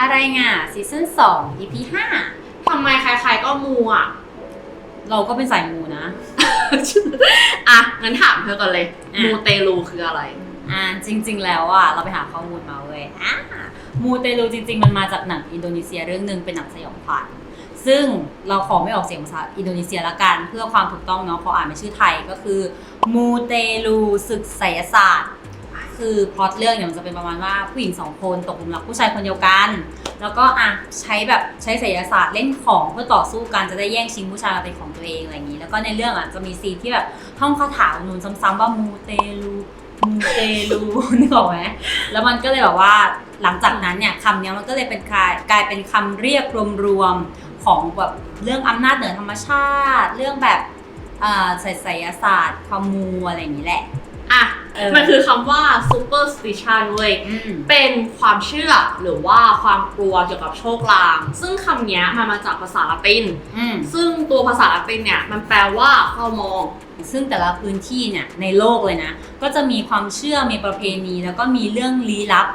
อะไรง่ะซีซั่น2 EP ทำไมใครๆก็มูอะ 5 เราก็เป็นสายมูนะ อะ งั้นถามเธอก่อนเลย อะ มูเตลูคืออะไร อ่าจริง ๆ แล้วอะเราไปหาข้อมูลมาเว้ยอ่ามูเตลูจริง ๆ มันมาจากหนังอินโดนีเซียเรื่องหนึ่งเป็นหนังสยองขวัญซึ่งเราขอไม่ออกเสียงภาษาอินโดนีเซียละกัน เพื่อความถูกต้องเนาะพออ่านเป็นชื่อไทยก็คือมูเตลูศึกไสยศาสตร์ คือพล็อตเรื่องเนี่ยมันจะเป็นประมาณว่าผู้หญิงสองคนตกหลุมรักผู้ชายคนเดียวกัน แล้วก็อะใช้แบบใช้ไสยศาสตร์เล่นของเพื่อต่อสู้กันจะได้แย่งชิงผู้ชายมาเป็นของตัวเองอะไรอย่างนี้ แล้วก็ในเรื่องอะจะมีซีนที่แบบท่องคาถานูนซ้ำๆว่ามูเตลูมูเตลูนึกออกไหมแล้วมันก็เลยแบบว่าหลังจากนั้นเนี่ยคำนี้มันก็เลยเป็นกลายกลายเป็นคำเรียกรวมๆของแบบเรื่องอำนาจเหนือธรรมชาติ เรื่องแบบอ่าไสไสยศาสตร์ความมูอะไรอย่างนี้แหละ อะ เออ มันคือคำว่า superstition เว้ย อืม เป็นความเชื่อหรือว่าความกลัวเกี่ยวกับโชคลาง ซึ่งคำเนี้ยมันมาจากภาษาละติน อืม ซึ่งตัวภาษาละตินเนี่ย มันแปลว่าเฝ้ามอง ซึ่งแต่ละพื้นที่เนี่ยในโลกเลยนะ ก็จะมีความเชื่อมีประเพณี แล้วก็มีเรื่องลี้ลับ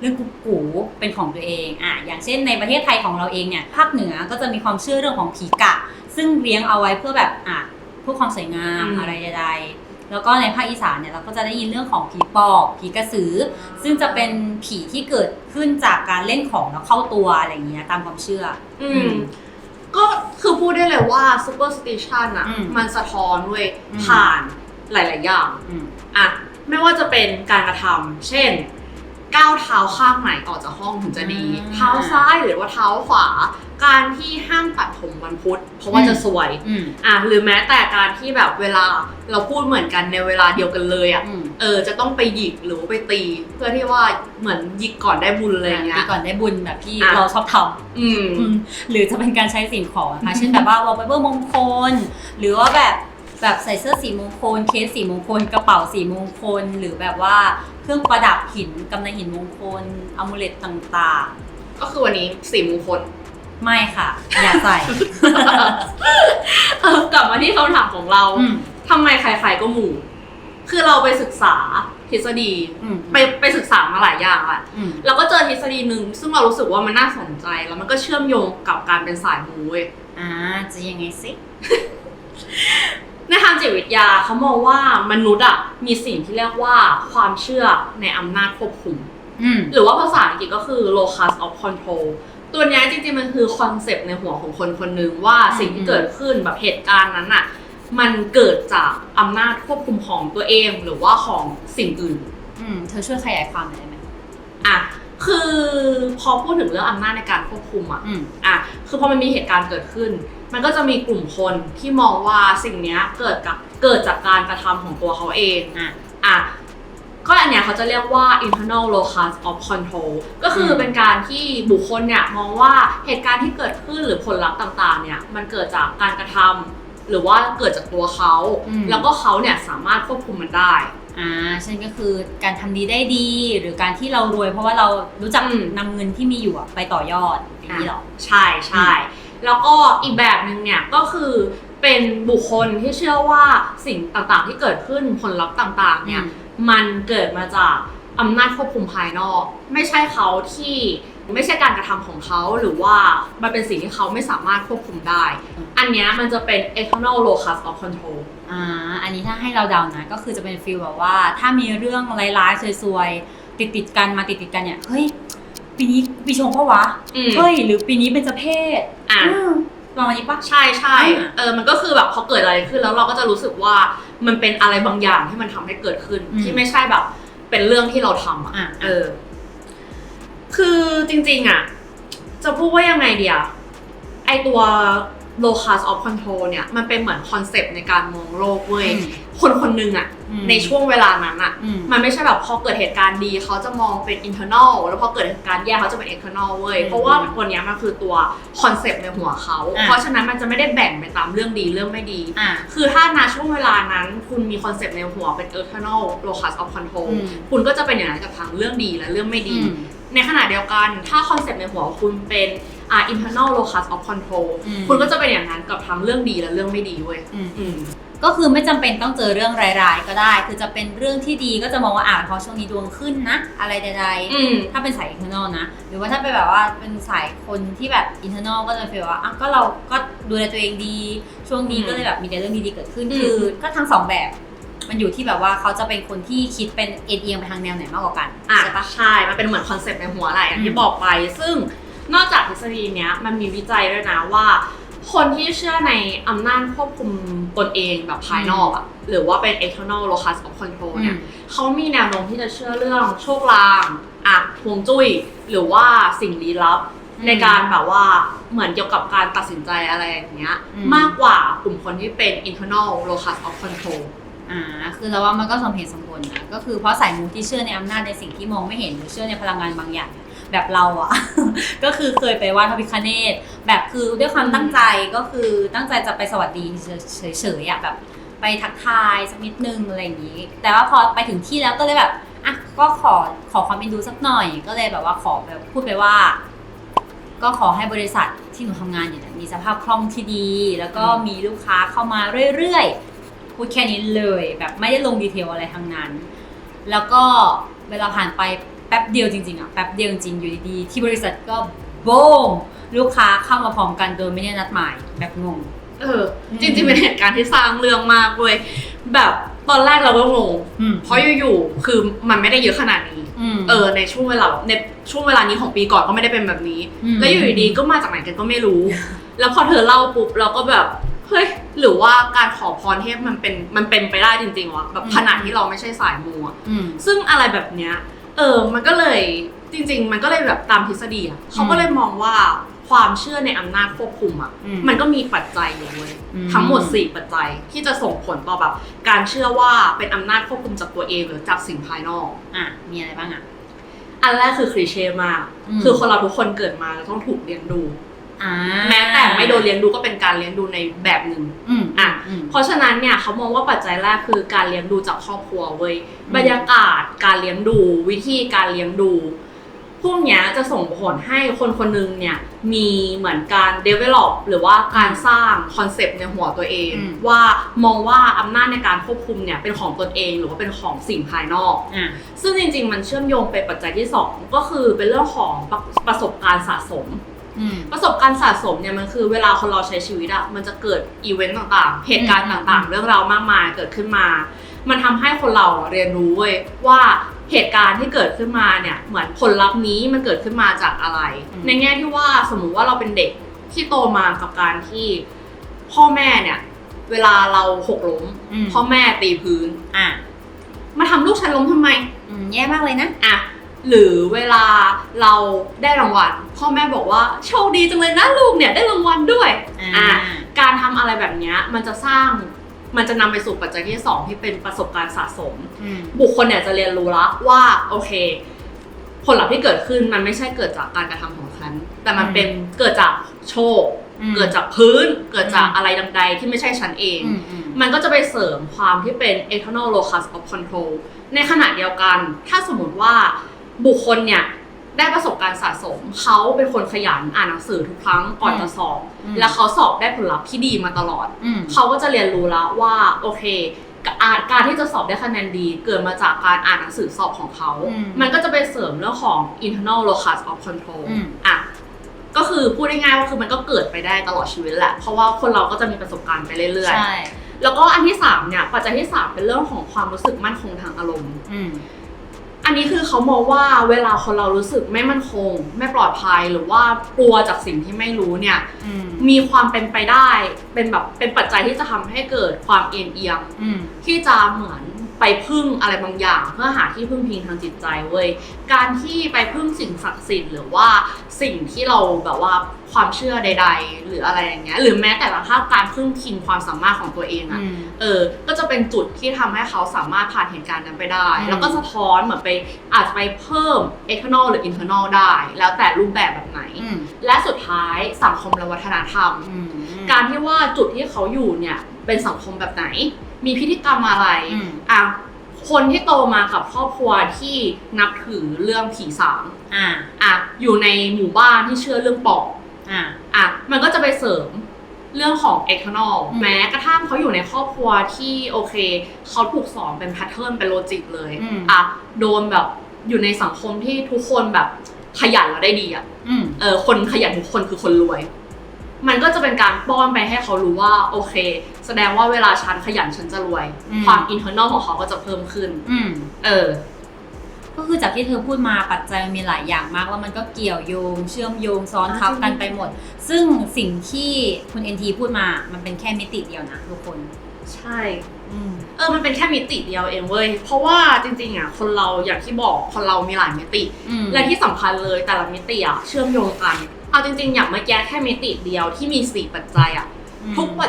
เรื่องกุ๊กกูเป็นของตัวเองอะอย่างเช่นในประเทศไทยของเราเองเนี่ยภาคเหนือก็จะมีความเชื่อเรื่องของผีกะ ซึ่งเลี้ยงเอาไว้เพื่อแบบอะเพื่อความสวยงามอืม อะไรใดๆ แล้วก็ในภาคอีสานเนี่ยเราก็จะได้ยินเรื่องของผีปอบผีกระสือ ซึ่งจะเป็นผีที่เกิดขึ้นจากการเล่นของแล้วเข้าตัวอะไรอย่างเงี้ยตามความเชื่อ อือืมมก็คือพูดได้เลยว่า superstition อะอืมมันสะท้อนเว้ยอืม ผ่านหลาย ๆ อย่างอืมอะไม่ว่าจะเป็นการกระทำเช่น ก้าวเท้าข้างไหนออกจากห้องถึงจะดี อืม เท้าซ้ายหรือว่าเท้าขวา การที่ห้ามตัดผมวันพุธเพราะว่าอืมจะสวยอืม อะหรือแม้แต่การที่แบบเวลาเราพูดเหมือนกันในเวลาเดียวกันเลยอะอืม เออจะต้องไปหยิกหรือว่าไปตี เพื่อที่ว่าเหมือนหยิกก่อนได้บุญอะไรอย่างเงี้ปีย ก่อนได้บุญแบบที่อะ เราชอบทำอืม อืมหรือจะเป็นการใช้สิ่งของนะคะเช่นแบบว่าวอลเปเปอร์มงคล หรือว่าแบบแบบใส่เสื้อสีมงคล เคสสีมงคล กระเป๋าสีมงคล หรือแบบว่าเครื่องประดับหินกำไนหินมงคลอ m มูเลตต่างก็คือวันนี้สี่มงคลๆ ไม่ค่ะ อย่าใส่ เออกลับมาที่คำถามของเรา อืม ทำไมใครๆก็หมู่ คือเราไปศึกษาทฤษฎี อืมไปไปศึกษามาหลายอย่างอะอืมเราก็เจอทฤษฎีหนึ่งซึ่งเรารู้สึกว่ามันน่าสนใจ แล้วมันก็เชื่อมโยงกับการเป็นสายมูเว้ย อ่าจะยังไงสิในทางจิตวิทยาเขามองว่ามนุษย์อะมีสิ่งที่เรียกว่าความเชื่อในอำนาจควบคุม อืม หรือว่าภาษาอังกฤษก็คือ locus of control ตัวเนี้ยจริงๆมันคือคอนเซปต์ในหัวของคนคนหนึ่งว่าอืม สิ่งที่เกิดขึ้นแบบเหตุการณ์นั้นอะมันเกิดจากอำนาจควบคุมของตัวเองหรือว่าของสิ่งอื่น อืม เธอช่วยขยายความหน่อยได้ไหมอะ คือพอพูดถึงเรื่องอำนาจในการควบคุมอะอืม อะ คือพอมันมีเหตุการณ์เกิดขึ้น มันก็จะมีกลุ่มคนที่มองว่าสิ่งเนี้ยเกิดกับเกิดจากการกระทำของตัวเขาเอง อะ อะ ก็อันเนี้ยเขาจะเรียกว่า internal locus of control ก็คืออมเป็นการที่บุคคลเนี่ยมองว่าเหตุการณ์ที่เกิดขึ้นหรือผลลัพธ์ต่างๆเนี่ยมันเกิดจากการกระทำหรือว่าเกิดจากตัวเขา อืม แล้วก็เขาเนี่ยสามารถควบคุมมันได้ อ่าเช่นก็คือการทำดีได้ดี หรือการที่เรารวย เพราะว่าเรารู้จักอืม นำเงินที่มีอยู่อะไปต่อยอดอย่างนี้หรอ ใช่ใช่แล้วก็อีกแบบหนึ่งเนี่ยก็คือเป็นบุคคลที่เชื่อว่าสิ่งต่างๆที่เกิดขึ้นผลลัพธ์ต่างๆเนี่ย อืม มันเกิดมาจากอำนาจควบคุมภายนอก ไม่ใช่เขาที่ไม่ใช่การกระทำของเขาหรือว่ามันเป็นสิ่งที่เขาไม่สามารถควบคุมได้ อันเนี้ยมันจะเป็น external locus of control อ่าอันนี้ถ้าให้เราเดานะ ก็คือจะเป็นฟีลแบบว่า ถ้ามีเรื่องร้ายๆซวยๆติดติดๆกันมาติดติดๆกันเนี่ยเฮ้ยปีนี้ปีชงปะวะอืมเฮ้ยหรือปีนี้เป็นเจเพศอะอืม ประมาณนี้ปะใช่ใช่อ่าเออมันก็คือแบบพอเกิดอะไรขึ้นแล้วเราก็จะรู้สึกว่ามันเป็นอะไรบางอย่างที่มันทำให้เกิดขึ้น ที่ไม่ใช่แบบ เป็นเรื่องที่เราทำอะอะเออ คือจริง ๆ อะ จะพูดว่ายังไงเดียไอตัว locus of control เนี่ยมันเป็นเหมือนคอนเซปต์ในการมองโลกเว้ยอืมคนคนหนึ่งอะอืม ในช่วงเวลานั้นอะอืมมันไม่ใช่แบบพอเกิดเหตุการณ์ดีเขาจะมองเป็น internal แล้วพอเกิดเหตุการณ์แย่เขาจะเป็น external เว้ยอืมเพราะว่าวันเนี้ยมันคือตัวคอนเซปต์ในหัวเขาอะเพราะฉะนั้นมันจะไม่ได้แบ่งไปตามเรื่องดีเรื่องไม่ดีอะคือถ้าณช่วงเวลานั้น คุณมีคอนเซปต์ในหัวเป็น external locus of control อืมคุณก็จะเป็นอย่างนั้นกับทั้งเรื่องดีและเรื่องไม่ดีอืมในขณะเดียวกันถ้าคอนเซปต์ในหัวคุณเป็นอ่า internal locus of control อืมคุณก็จะเป็นอย่างนั้นกับทั้งเรื่องดีและเรื่องไม่ดีเว้ยอืมอืม ก็คือไม่จำเป็นต้องเจอเรื่องร้ายๆ ก็ได้ คือจะเป็นเรื่องที่ดีก็จะมองว่าอ่าเพราะช่วงนี้ดวงขึ้นนะ อะไรใดๆอืมถ้าเป็นสาย internal นะ หรือว่าถ้าเป็นแบบว่าเป็นสายคนที่แบบ internal ก็จะฟีลว่าอะก็เราก็ดูแลตัวเองดี ช่วงนี้อืมก็เลยแบบมีแต่เรื่องดีๆเกิดขึ้นอืมคือก็ทั้งสองแบบ มันอยู่ที่แบบว่าเขาจะเป็นคนที่คิดเป็นเอ็นเอียงไปทางแนวไหนมากกว่ากันอะใช่ปะใช่ มันเป็นเหมือนคอนเซปต์ในหัวแหละอย่างอืที่มบอกไป ซึ่งนอกจากทฤษฎีเนี้ยมันมีวิจัยด้วยนะว่า คนที่เชื่อในอำนาจควบคุมตนเองแบบภายนอกอะหรือว่าเป็น external locus of control เนี่ยเขามีแนวโน้มที่จะเชื่อเรื่องโชคลางอะฮวงจุ้ย หรือว่าสิ่งลี้ลับอืมในการแบบว่าเหมือนเกี่ยวกับการตัดสินใจอะไรอย่างเงี้ยอืมมากกว่ากลุ่มคนที่เป็น internal locus of control อ่าคือเราว่ามันก็สมเหตุสมผลนะก็คือเพราะสายมูที่เชื่อในอำนาจในสิ่งที่มองไม่เห็นหรือเชื่อในพลังงานบางอย่างเนี่ย แบบเราอะ ก็คือเคยไปไหว้พระพิคเนตแบบคือด้วยความตั้งใจก็คือตั้งใจจะไปสวัสดีเฉยๆอะแบบไปทักทายสักนิดนึงอะไรอย่างนี้ แต่ว่าพอไปถึงที่แล้วก็เลยแบบอะก็ขอขอความเป็นดูสักหน่อย ก็เลยแบบว่าขอแบบพูดไปว่า ก็ขอให้บริษัทที่หนูทำงานอยู่เนี่ยมีสภาพคล่องที่ดี แล้วก็มีลูกค้าเข้ามาเรื่อยๆพูดแค่นี้เลย แบบไม่ได้ลงดีเทลอะไรทั้งนั้น แล้วก็เวลาผ่านไป ป๊บเดียวจริงๆอะแป๊บเดียวจริงๆอยู่ดีๆที่บริษัทก็โบมลูกค้าเข้ามาพร้อมกันโดยไม่ได้นัดหมายแบบงง เอออืมจริงๆเป็นเหตุการณ์ที่สร้างเรื่องมากเว้ยแบบตอนแรกเราก็งงอืมเพราะอยู่ๆคือมันไม่ได้เยอะขนาดนี้มเออในช่วงเวลาในช่วงเวลานี้ของปีก่อนก็ไม่ได้เป็นแบบนี้อืมแล้วอยู่ดีๆก็มาจากไหนกันก็ไม่รู้ แล้วพอเธอเล่าปุ๊บเราก็แบบเฮ้ยหรือว่าการขอพรเทพมันเป็นมันเป็นไปได้จริงๆวะแบบขนาดที่เราไม่ใช่สายมูอะอืมซึ่งอะไรแบบเนี้ย เออ มันก็เลยจริง ๆ มันก็เลยแบบตามทฤษฎีอะเขาก็เลยมองว่าความเชื่อในอำนาจควบคุมอะอืมมันก็มีปัจจัยอยู่เว้ยอืม ทั้งหมด 4 ปัจจัยที่จะส่งผลต่อแบบ การเชื่อว่าเป็นอำนาจควบคุมจากตัวเองหรือจากสิ่งภายนอก อะ มีอะไรบ้างอะ อันแรกคือคลีเช่มาก อืม คือคนเราทุกคนเกิดมาแล้วต้องถูกเลี้ยงดูอ่า แม้แต่ไม่โดนเลี้ยงดูก็เป็นการเลี้ยงดูในแบบหนึ่งอืมอะอืมเพราะฉะนั้นเนี่ยเขามองว่าปัจจัยแรกคือการเลี้ยงดูจากครอบครัวเว้ยอืมบรรยากาศการเลี้ยงดูวิธีการเลี้ยงดู พวกเนี้ยจะส่งผลให้คนคนหนึงเนี่ยมีเหมือนการ develop หรือว่าการสร้างคอนเซปต์ในหัวตัวเองอืมว่ามองว่าอำนาจในการควบคุมเนี่ยเป็นของตนเองหรือว่าเป็นของสิ่งภายนอกอะซึ่งจริง ๆ มันเชื่อมโยงไปปัจจัยที่ 2 ก็คือเป็นเรื่องของประประสบการณ์สะสม อืม ประสบการณ์สะสมเนี่ยมันคือเวลาคนเราใช้ชีวิตอะมันจะเกิดอีเวนต์ต่างๆ เหตุการณ์ต่างๆ เรื่องราวมากมายเกิดขึ้นมา มันทำให้คนเราเรียนรู้เว้ยว่าเหตุการณ์ที่เกิดขึ้นมาเนี่ยเหมือนผลลัพธ์นี้มันเกิดขึ้นมาจากอะไร อืม ในแง่ที่ว่าสมมุติว่าเราเป็นเด็กที่โตมากับการที่พ่อแม่เนี่ย เวลาเราหกล้มอืมพ่อแม่ตีพื้น อะมาทำลูกฉันล้มทำไม อืมแย่มากเลยนะอะ หรือเวลาเราได้รางวัลพ่อแม่บอกว่าโชคดีจังเลยนะลูกเนี่ยได้รางวัลด้วยอ่าการทำอะไรแบบเนี้ยมันจะสร้างมันจะนำไปสู่ปัจจัยที่สองที่เป็นประสบการณ์สะสมอืมบุคคลเนี่ยจะเรียนรู้ละว่าโอเค ผลลัพธ์ที่เกิดขึ้นมันไม่ใช่เกิดจากการกระทำของฉันแต่มันเป็นเกิดจากโชคอืมเกิดจากพื้น เกิดจากอืมอะไรใดๆที่ไม่ใช่ฉันเองอืมอืมมันก็จะไปเสริมความที่เป็น external locus of control ในขณะเดียวกัน ถ้าสมมติว่า บุคคลเนี่ยได้ประสบการณ์สะสม เขาเป็นคนขยันอ่านหนังสือทุกครั้งก่อนจะสอบอืมแล้วเขาสอบได้ผลลัพธ์ที่ดีมาตลอดอืมเขาก็จะเรียนรู้แล้วว่าโอเคการการที่จะสอบได้คะแนนดีเกิดมาจากการอ่านหนังสือสอบของเขาอืมมันก็จะไปเสริมเรื่องของ internal locus of control อืมอะก็คือพูดง่ายๆว่าคือมันก็เกิดไปได้ตลอดชีวิตแหละ เพราะว่าคนเราก็จะมีประสบการณ์ไปเรื่อยใช่ๆแล้วก็อันที่สามเนี่ยปัจจัยที่สามเป็นเรื่องของความรู้สึกมั่นคงทางอารมณ์ อืมอันนี้คือเขามองว่าเวลาคนเรารู้สึกไม่มั่นคง ไม่ปลอดภัยหรือว่ากลัวจากสิ่งที่ไม่รู้เนี่ย อืมมีความเป็นไปได้เป็นแบบเป็นปัจจัยที่จะทำให้เกิดความเอียงเอียง อืม ที่จะเหมือน ไปพึ่งอะไรบางอย่าง เพื่อหาที่พึ่งพิงทางจิตใจเว้ยการที่ไปพึ่งสิ่งศักดิ์สิทธิ์หรือว่าสิ่งที่เราแบบว่าความเชื่อใด ๆ หรืออะไรอย่างเงี้ยหรือแม้แต่ละถ้าการพึ่งพิงความสามารถของตัวเองอะอืมเออ ก็จะเป็นจุดที่ทำให้เขาสามารถผ่านเหตุการณ์นั้นไปได้อืมแล้วก็สะท้อนเหมือนไปอาจจะไปเพิ่ม external หรือ internal ได้ แล้วแต่รูปแบบแบบไหนอืมและสุดท้ายสังคมและวัฒนธรรมอืมการที่ว่าจุดที่เขาอยู่เนี่ย เป็นสังคมแบบไหน มีพิธีกรรมอะไรอืมอะคนที่โตมากับครอบครัวที่นับถือเรื่องผีสางอ่าอะอยู่ในหมู่บ้านที่เชื่อเรื่องปอบอ่าอะมันก็จะไปเสริมเรื่องของ external อืมแม้กระทั่งเขาอยู่ในครอบครัวที่โอเค เขาถูกสอนเป็นแพทเทิร์นเป็นโลจิกเลยอืมอะโดนแบบอยู่ในสังคมที่ทุกคนแบบขยันแล้วได้ดีอะอืมเออคนขยันทุกคนคือคนรวย มันก็จะเป็นการป้อนไปให้เขารู้ว่า โอเค แสดงว่าเวลาฉันขยันฉันจะรวย อืม ความ internal ของเขาก็จะเพิ่มขึ้น อืม เออ ก็คือจากที่เธอพูดมาปัจจัยมันมีหลายอย่างมาก แล้วมันก็เกี่ยวโยง เชื่อมโยงซ้อนทับกันไปหมด ซึ่งสิ่งที่คุณเอ็นทีพูดมามันเป็นแค่มิติเดียวนะทุกคน ใช่ อืม เออ มันเป็นแค่มิติเดียวเองเว้ย เพราะว่าจริงๆอะคนเราอย่างที่บอกคนเรามีหลายมิติ อืมและที่สำคัญเลยแต่ละมิติอะเชื่อมโยงกัน เอาจริงๆ อย่างเมื่อกี้แค่มิติเดียวที่มีสี่ปัจจัยอะ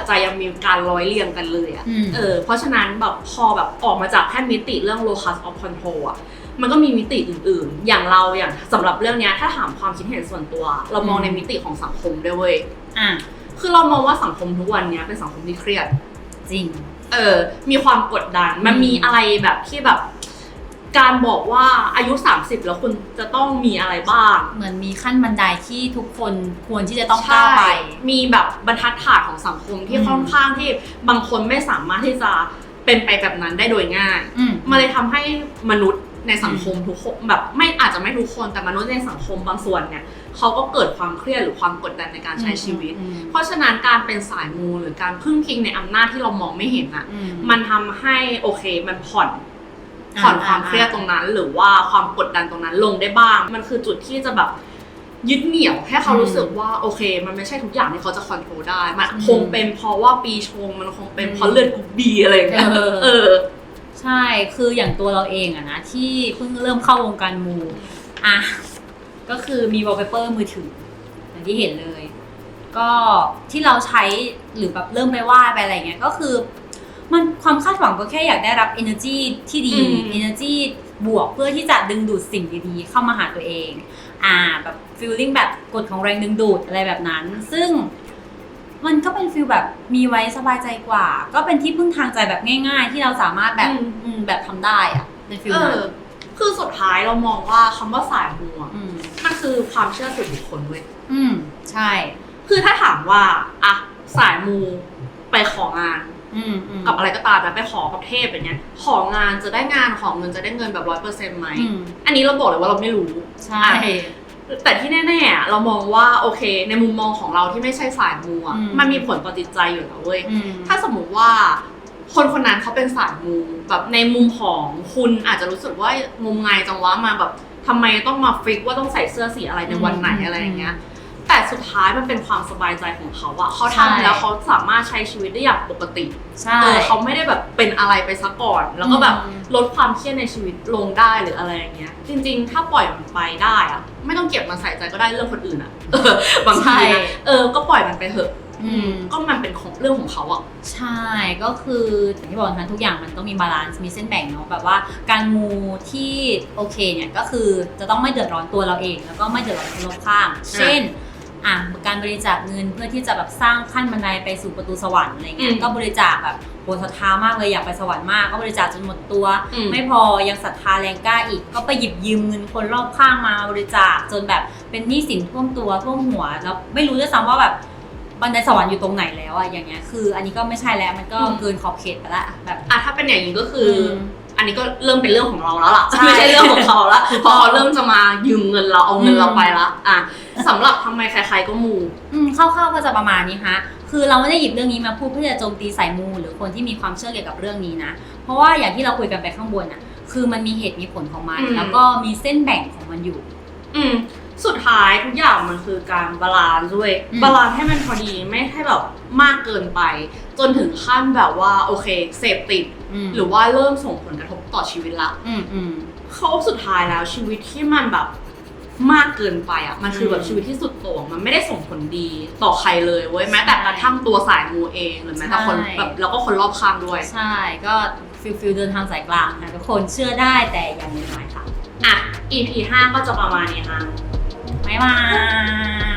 ทุกปัจจัยยังมีการร้อยเรียงกันเลยอะอืมเออเพราะฉะนั้นแบบพอแบบออกมาจากแค่มิติเรื่อง locus of control อะมันก็มีมิติอื่นๆ อย่างเราอย่างสำหรับเรื่องเนี้ยถ้าถามความคิดเห็นส่วนตัว เรามองอืมในมิติของสังคมด้วยเว้ยอะคือเรามองว่าสังคมทุกวันเนี้ยเป็นสังคมที่เครียด จริง เออ มีความกดดัน มันอืมมีอะไรแบบที่แบบ การบอกว่าอายุ 30 แล้วคุณจะต้องมีอะไรบ้าง เหมือนมีขั้นบันไดที่ทุกคนควรที่จะต้องก้าวไปใช่มีแบบบรรทัดฐานของสังคมที่อืมค่อนข้างที่บางคนไม่สามารถที่จะเป็นไปแบบนั้นได้โดยง่ายอืมมันเลยทำให้มนุษย์ในสังคมทุกคนแบบไม่อาจจะไม่ทุกคนแต่มนุษย์ในสังคมบางส่วนเนี่ยเขาก็เกิดความเครียดหรือความกดดันในการใช้ชีวิตอืมเพราะฉะนั้นการเป็นสายมูหรือการพึ่งพิงในอำนาจที่เรามองไม่เห็นอะอืมมันทำให้โอเคมันผ่อน ผ่อนอ่าความเครียดตรงนั้น หรือว่าความกดดันตรงนั้นลงได้บ้าง มันคือจุดที่จะแบบยึดเหนี่ยวให้เขาอืมรู้สึกว่าโอเค มันไม่ใช่ทุกอย่างที่เขาจะคอนโทรลได้ มันอืมคงเป็นเพราะว่าปีชงมันคงเป็นอืมเพราะเลือดกรุ๊ปบีอะไรอย่างเงี้ยเออเออ ใช่ คืออย่างตัวเราเองอะนะที่เพิ่งเริ่มเข้าวงการมูอะก็คือมีวอลเปเปอร์มือถืออย่างที่เห็นเลย ก็ที่เราใช้หรือแบบเริ่มไปไหว้ไปอะไรเงี้ยก็คือ มันความคาดหวังก็แค่อยากได้รับ energy ที่ดีอืม energy บวกเพื่อที่จะดึงดูดสิ่งดีๆ เข้ามาหาตัวเอง อ่าแบบ feeling แบบกฎของแรงดึงดูดอะไรแบบนั้น ซึ่งมันก็เป็นฟีลแบบมีไว้สบายใจกว่า ก็เป็นที่พึ่งทางใจแบบง่าย ๆ ที่เราสามารถแบบอืมอืมแบบทำได้อะเป็นฟีลเอนั้นอคือสุดท้ายเรามองว่าคำว่าสายมูอะอืมมันคือความเชื่อส่วนบุคคลเว้ยอืม ใช่ คือถ้าถามว่าอะสายมูไปของานอืมอืม กับอะไรก็ตามนะไปขอกับเทพอย่างเงี้ย ของานจะได้งานของเงินจะได้เงินแบบร้อยเปอร์เซ็นต์ไหมอืมอันนี้เราบอกเลยว่าเราไม่รู้ใช่แต่ที่แน่ๆอะเรามองว่าโอเค ในมุมมองของเราที่ไม่ใช่สายมูอะอืมมันมีผลต่อจิตใจอยู่แล้วเว้ยอืมถ้าสมมุติว่า คนคนนั้นเขาเป็นสายมูแบบในมุมของคุณอาจจะรู้สึกว่างมงายจังวะมาแบบทำไมต้องมาฟิกว่าต้องใส่เสื้อสีอะไรในวันไหนอืมอะไรอย่างเงี้ย แต่สุดท้ายมันเป็นความสบายใจของเขาอะเขาใช่ทำแล้วเขาสามารถใช้ชีวิตได้อย่างปกติใช่เออเขาไม่ได้แบบเป็นอะไรไปซะก่อน แล้วก็แบบอืมลดความเครียดในชีวิตลงได้หรืออะไรอย่างเงี้ย จริง ๆ ถ้าปล่อยมันไปได้อะไม่ต้องเก็บมาใส่ใจก็ได้เรื่องคนอื่นอะเออบางทีใช่นะเออ ก็ปล่อยมันไปเถอะอืมก็มันเป็นของเรื่องของเขาอะใช่ก็คืออย่างที่บอกนะทุกอย่างมันต้องมีบาลานซ์มีเส้นแบ่งเนาะแบบว่าการมูที่โอเคเนี่ยก็คือจะต้องไม่เดือดร้อนตัวเราเอง แล้วก็ไม่เดือดร้อนคนรอบข้าง เช่น อะการบริจาคเงินเพื่อที่จะแบบสร้างขั้นบันไดไปสู่ประตูสวรรค์อะไรเงี้อืยมก็บริจาคแบบโหศรัทธามากเลยอยากไปสวรรค์มาก ก็บริจาคจนหมดตัวอืมไม่พอยังศรัทธาแรงกล้าอีก ก็ไปหยิบยืมเงินคนรอบข้างมาบริจาคจนแบบเป็นหนี้สินท่วมตัวท่วมหัวแล้วไม่รู้ด้วยซ้ำว่าแบบบันไดสวรรค์อยู่ตรงไหนแล้วอะอย่างเงี้ยคือ อันนี้ก็ไม่ใช่แล้วมันก็อืมเกินขอบเขตไปละแบบอะถ้าเป็นอย่างนี้ก็คือ อมอันนี้ก็เริ่มเป็นเรื่องของเราแล้วล่ะใช่ไม่ใช่เรื่องของเขาละเพราะเขาเริ่มจะมายืมเงินเราเอาเงินอืมเราไปละอะสำหรับทำไมใครๆก็มูอืมคร่าวๆก็จะประมาณนี้ฮะคือเราไม่ได้หยิบเรื่องนี้มาพูดเพื่อจะโจมตีสายมูหรือคนที่มีความเชื่อเกี่ยวกับเรื่องนี้นะ เพราะว่าอย่างที่เราคุยกันไปข้างบนอะ คือมันมีเหตุมีผลของมันอืมแล้วก็มีเส้นแบ่งของมันอยู่ อืมสุดท้ายทุกอย่างมันคือการบาลานซ์ด้วยอืมบาลานซ์ให้มันพอดีไม่ให้แบบมากเกินไป จนถึงขั้นแบบว่าโอเคเสพติด ม หรือว่าเริ่มส่งผลกระทบต่อชีวิตละอืมอืม เขาสุดท้ายแล้วชีวิตที่มันแบบมากเกินไปอะมันคือแบบอืมชีวิตที่สุดโต่งมันไม่ได้ส่งผลดีต่อใครเลยเว้ยแม้แต่กระทั่งตัวสายมูเองหรือแม้แต่คนใช่ แบบแล้วก็คนรอบข้างด้วย ใช่ก็ฟิลฟิลเดินทางสายกลางค่ะทุกคนเชื่อได้แต่อย่างน้อยๆค่ะ อะ EP 5ก็จะประมาณนี้ค่ะ บ๊ายบาย